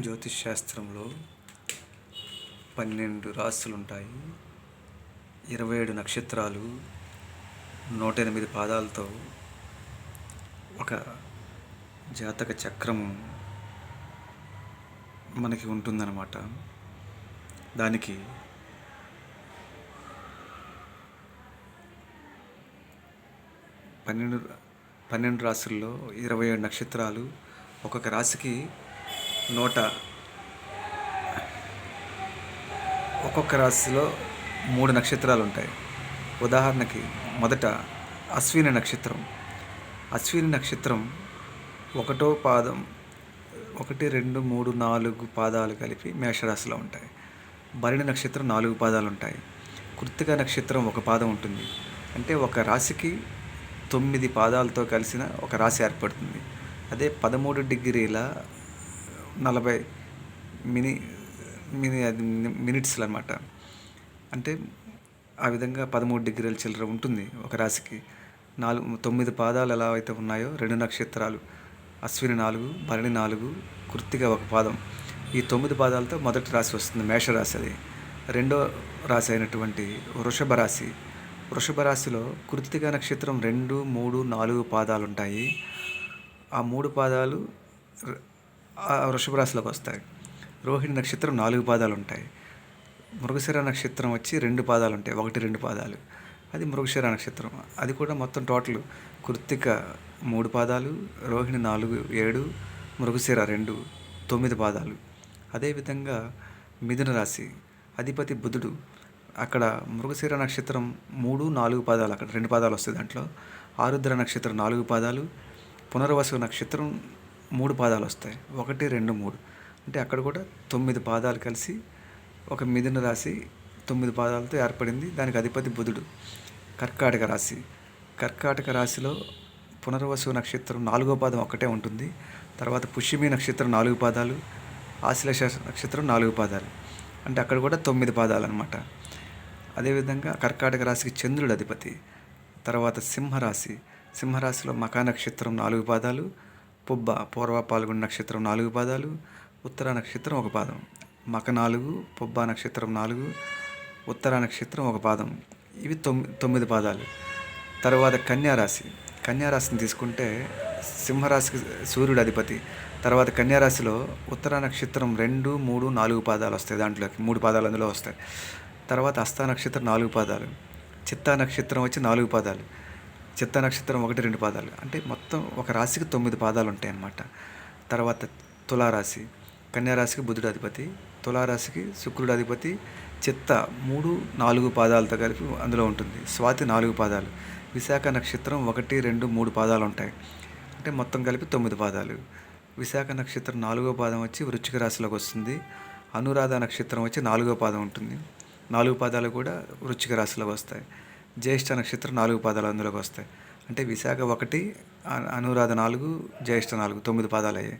జ్యోతిష్ శాస్త్రంలో పన్నెండు రాశులు ఉంటాయి ఇరవై ఏడు నక్షత్రాలు నూట ఎనిమిది పాదాలతో ఒక జాతక చక్రము మనకి ఉంటుందన్నమాట. దానికి పన్నెండు పన్నెండు రాశుల్లో ఇరవై ఏడు నక్షత్రాలు ఒక్కొక్క రాశికి నూట ఒక్కొక్క రాశిలో మూడు నక్షత్రాలు ఉంటాయి ఉదాహరణకి మొదట అశ్విని నక్షత్రం. అశ్విని నక్షత్రం ఒకటో పాదం ఒకటి రెండు మూడు నాలుగు పాదాలు కలిపి మేషరాశిలో ఉంటాయి. భరణి నక్షత్రం నాలుగు పాదాలు ఉంటాయి కృత్తిక నక్షత్రం ఒక పాదం ఉంటుంది. అంటే ఒక రాశికి తొమ్మిది పాదాలతో కలిసిన ఒక రాశి ఏర్పడుతుంది. అదే పదమూడు డిగ్రీల నలభై మినీ మినీ అది మినిట్స్లు అనమాట అంటే ఆ విధంగా పదమూడు డిగ్రీల చిల్లర ఉంటుంది ఒక రాశికి. నాలుగు తొమ్మిది పాదాలు ఎలా అయితే ఉన్నాయో రెండు నక్షత్రాలు అశ్విని నాలుగు భరణి నాలుగు కృత్తిగా ఒక పాదం. ఈ తొమ్మిది పాదాలతో మొదటి రాశి వస్తుంది మేషరాశి అది. రెండో రాశి అయినటువంటి వృషభ రాశి. వృషభ రాశిలో కృత్తిక నక్షత్రం రెండు మూడు నాలుగు పాదాలు ఉంటాయి. ఆ మూడు పాదాలు వృషభ రాశిలోకి వస్తాయి. రోహిణి నక్షత్రం నాలుగు పాదాలు ఉంటాయి. మృగశిర నక్షత్రం వచ్చి రెండు పాదాలు ఉంటాయి. ఒకటి రెండు పాదాలు. అది మృగశిర నక్షత్రం. అది కూడా మొత్తం టోటల్ కృత్తిక మూడు పాదాలు రోహిణి నాలుగు ఏడు మృగశిర రెండు తొమ్మిది పాదాలు. అదేవిధంగా మిథున రాశి అధిపతి బుధుడు అక్కడ మృగశిర నక్షత్రం మూడు నాలుగు పాదాలు అక్కడ రెండు పాదాలు వస్తాయి దాంట్లో. ఆరుద్ర నక్షత్రం నాలుగు పాదాలు పునర్వసు నక్షత్రం మూడు పాదాలు వస్తాయి. ఒకటి రెండు మూడు. అంటే అక్కడ కూడా తొమ్మిది పాదాలు కలిసి ఒక మిథున రాశి తొమ్మిది పాదాలతో ఏర్పడింది. దానికి అధిపతి బుధుడు. కర్కాటక రాశి. కర్కాటక రాశిలో పునర్వసు నక్షత్రం నాలుగో పాదం ఒకటే ఉంటుంది. తర్వాత పుష్యమి నక్షత్రం నాలుగు పాదాలు ఆశ్లేష నక్షత్రం నాలుగు పాదాలు. అంటే అక్కడ కూడా తొమ్మిది పాదాలు అనమాట అదేవిధంగా కర్కాటక రాశికి చంద్రుడు అధిపతి. తర్వాత సింహరాశి. సింహరాశిలో మకా నక్షత్రం నాలుగు పాదాలు పుబ్బ పూర్వ పాల్గొన నక్షత్రం నాలుగు పాదాలు ఉత్తర నక్షత్రం ఒక పాదం. మక నాలుగు పుబ్బ నక్షత్రం నాలుగు ఉత్తర నక్షత్రం ఒక పాదం. ఇవి తొమ్మి తొమ్మిది పాదాలు. తర్వాత కన్యారాశి. కన్యారాశిని తీసుకుంటే సింహరాశికి సూర్యుడు అధిపతి తర్వాత కన్యారాశిలో ఉత్తర నక్షత్రం రెండు మూడు నాలుగు పాదాలు వస్తాయి దాంట్లోకి. మూడు పాదాలు అందులో వస్తాయి. తర్వాత హస్త నక్షత్రం నాలుగు పాదాలు. చిత్తా నక్షత్రం వచ్చి నాలుగు పాదాలు. చిత్త నక్షత్రం ఒకటి రెండు పాదాలు. అంటే మొత్తం ఒక రాశికి తొమ్మిది పాదాలు ఉంటాయి అన్నమాట తర్వాత తులారాశి కన్యారాశికి బుధుడు అధిపతి తులారాశికి శుక్రుడు అధిపతి చిత్త మూడు నాలుగు పాదాలతో కలిపి అందులో ఉంటుంది. స్వాతి నాలుగు పాదాలు. విశాఖ నక్షత్రం ఒకటి రెండు మూడు పాదాలు ఉంటాయి. అంటే మొత్తం కలిపి తొమ్మిది పాదాలు. విశాఖ నక్షత్రం నాలుగో పాదం వచ్చి వృచ్చిక రాశిలోకి వస్తుంది. అనురాధ నక్షత్రం వచ్చి నాలుగో పాదం ఉంటుంది. నాలుగు పాదాలు కూడా వృచ్చిక రాశిలోకి వస్తాయి. జ్యేష్ఠ నక్షత్రం నాలుగు పాదాలు అందులోకి వస్తాయి. అంటే విశాఖ ఒకటి అనురాధ నాలుగు జ్యేష్ఠ నాలుగు తొమ్మిది పాదాలు అయ్యాయి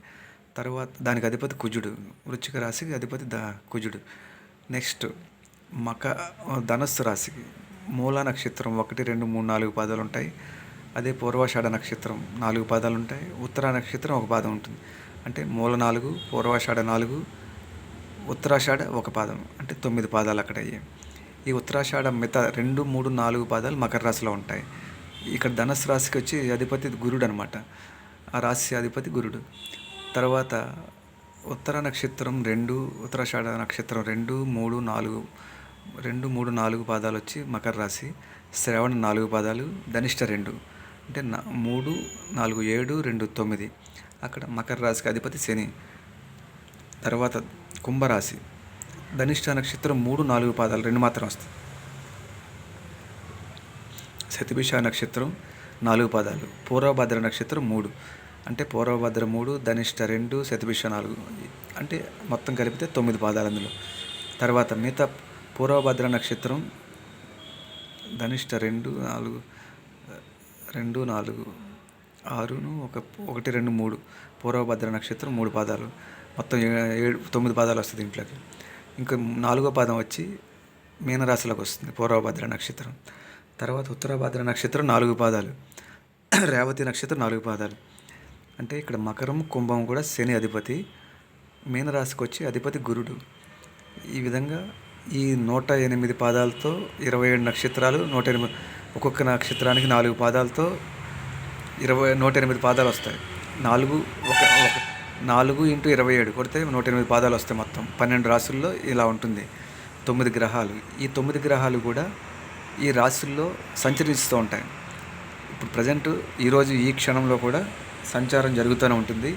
తర్వాత దానికి అధిపతి కుజుడు వృచ్చిక రాశికి అధిపతి ద కుజుడు. నెక్స్ట్ మక ధనస్సు రాశికి మూల నక్షత్రం ఒకటి రెండు మూడు నాలుగు పాదాలు ఉంటాయి. అదే పూర్వాషాఢ నక్షత్రం నాలుగు పాదాలు ఉంటాయి. ఉత్తర నక్షత్రం ఒక పాదం ఉంటుంది. అంటే మూల నాలుగు పూర్వాషాఢ నాలుగు ఉత్తరాషాఢ ఒక పాదం. అంటే తొమ్మిది పాదాలు అక్కడ అయ్యాయి ఈ ఉత్తరాషాఢ మిత రెండు మూడు నాలుగు పాదాలు మకర రాశిలో ఉంటాయి. ఇక్కడ ధనస్సు రాశికి వచ్చి అధిపతి గురుడు అనమాట ఆ రాశి అధిపతి గురుడు. తర్వాత ఉత్తర నక్షత్రం రెండు ఉత్తరాషాఢ నక్షత్రం రెండు మూడు నాలుగు రెండు మూడు నాలుగు పాదాలు వచ్చి మకర రాశి. శ్రవణ నాలుగు పాదాలు ధనిష్ట రెండు. అంటే మూడు నాలుగు ఏడు రెండు తొమ్మిది. అక్కడ మకర రాశికి అధిపతి శని. తర్వాత కుంభరాశి. ధనిష్ట నక్షత్రం మూడు నాలుగు పాదాలు రెండు మాత్రం వస్తుంది శతిభిష నక్షత్రం నాలుగు పాదాలు పూర్వభద్ర నక్షత్రం మూడు. అంటే పూర్వభద్ర మూడు ధనిష్ట రెండు శతిభిష నాలుగు. అంటే మొత్తం కలిపితే తొమ్మిది పాదాలు అందులో. తర్వాత మిగతా పూర్వభద్ర నక్షత్రం ధనిష్ట రెండు నాలుగు రెండు నాలుగు ఆరును ఒక ఒకటి రెండు మూడు. పూర్వభద్ర నక్షత్రం మూడు పాదాలు. మొత్తం ఏ- ఏడు తొమ్మిది పాదాలు వస్తుంది ఇంట్లోకి ఇంకా నాలుగో పాదం వచ్చి మీనరాశిలోకి వస్తుంది పూర్వభద్ర నక్షత్రం. తర్వాత ఉత్తరభద్ర నక్షత్రం నాలుగు పాదాలు రేవతి నక్షత్రం నాలుగు పాదాలు. అంటే ఇక్కడ మకరం కుంభం కూడా శని అధిపతి మీనరాశికి వచ్చి అధిపతి గురుడు. ఈ విధంగా ఈ నూట ఎనిమిది పాదాలతో ఇరవై ఏడు నక్షత్రాలు నూట ఎనిమిది ఒక్కొక్క నక్షత్రానికి నాలుగు పాదాలతో ఇరవై నూట ఎనిమిది పాదాలు వస్తాయి. నాలుగు ఒక ఒక నాలుగు ఇంటూ ఇరవై ఏడు కొడితే నూట ఎనిమిది పాదాలు వస్తాయి మొత్తం. పన్నెండు రాసుల్లో ఇలా ఉంటుంది. తొమ్మిది గ్రహాలు. ఈ తొమ్మిది గ్రహాలు కూడా ఈ రాశుల్లో సంచరిస్తూ ఉంటాయి. ఇప్పుడు ప్రజెంట్ ఈరోజు ఈ క్షణంలో కూడా సంచారం జరుగుతూనే ఉంటుంది.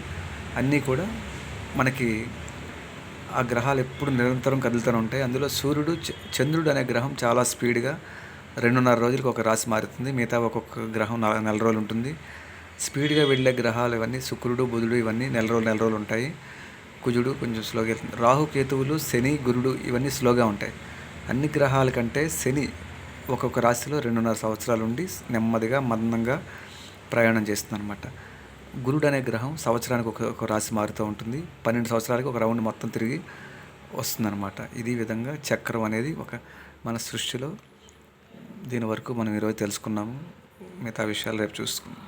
అన్నీ కూడా మనకి ఆ గ్రహాలు ఎప్పుడు నిరంతరం కదులుతూనే ఉంటాయి. అందులో సూర్యుడు చ- చంద్రుడు అనే గ్రహం చాలా స్పీడ్గా రెండున్నర రోజులకు ఒక రాశి మారుతుంది. మిగతా ఒక్కొక్క గ్రహం నెల రోజులు ఉంటుంది. స్పీడ్గా వెళ్ళే గ్రహాలు ఇవన్నీ శుక్రుడు బుధుడు ఇవన్నీ నెల రోజులు నెల రోజులు ఉంటాయి. కుజుడు కొంచెం స్లోగా వెళ్తుంది. రాహు కేతువులు శని గురుడు ఇవన్నీ స్లోగా ఉంటాయి. అన్ని గ్రహాల కంటే శని ఒక్కొక్క రాశిలో రెండున్నర సంవత్సరాలు ఉండి నెమ్మదిగా మందంగా ప్రయాణం చేస్తుంది అనమాట గురుడు అనే గ్రహం సంవత్సరానికి ఒక ఒక రాశి మారుతూ ఉంటుంది. పన్నెండు సంవత్సరాలకి ఒక రౌండ్ మొత్తం తిరిగి వస్తుందన్నమాట. ఇది విధంగా చక్రం అనేది ఒక మన సృష్టిలో దీని వరకు మనం ఈరోజు తెలుసుకున్నాము. మిగతా విషయాలు రేపు చూసుకుందాం.